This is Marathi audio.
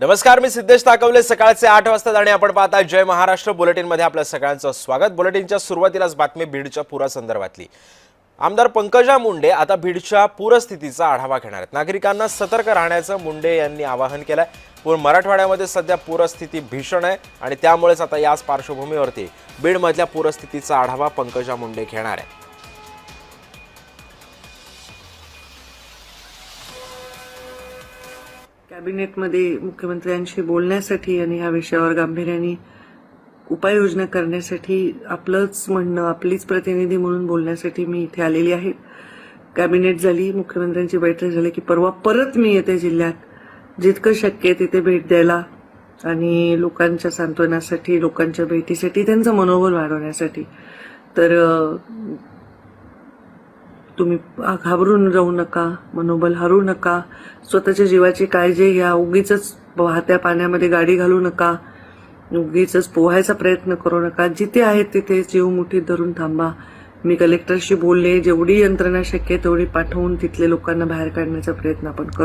नमस्कार मी सिद्धेश ताकवले. सकाळचे आठ वाजता आणि आपण पाहता जय महाराष्ट्र. बुलेटिनमध्ये आपल्या सगळ्यांचं स्वागत. बुलेटिनच्या सुरुवातीलाच बातमी बीडच्या पुरासंदर्भातली आमदार पंकजा मुंडे आता बीडच्या पूरस्थितीचा आढावा घेणार आहेत. नागरिकांना सतर्क राहण्याचं मुंडे यांनी आवाहन केलंय. पूर मराठवाड्यामध्ये सध्या पूरस्थिती भीषण आहे आणि त्यामुळेच आता याच पार्श्वभूमीवरती बीडमधल्या पूरस्थितीचा आढावा पंकजा मुंडे घेणार आहे कॅबिनेटमध्ये मुख्यमंत्र्यांशी बोलण्यासाठी आणि या विषयावर गांभीर्याने उपाययोजना करण्यासाठी आपलंच म्हणणं आपलीच प्रतिनिधी म्हणून बोलण्यासाठी मी इथे आलेली आहे. कॅबिनेट झाली मुख्यमंत्र्यांची बैठक झाली की परवा परत मी येते जिल्ह्यात. जितकं शक्य आहे तिथे भेट द्यायला आणि लोकांच्या सांत्वनासाठी लोकांच्या भेटीसाठी त्यांचं मनोबल वाढवण्यासाठी. तर तुम्ही घाबरून जाऊ नका मनोबल हरू नका स्वतःच्या जीवाची काळजी घ्या उगीच वाहत्या पाण्यामध्ये गाडी घालू नका उगीच पोहायचा प्रयत्न करू नका जिथे आहेत तिथे जीव मुठीत धरून थांबा. मी कलेक्टरशी बोलले जेवढी यंत्रणा शक्य तेवढी पाठवून तिथले लोकांना बाहेर काढण्याचा प्रयत्न आपण करू.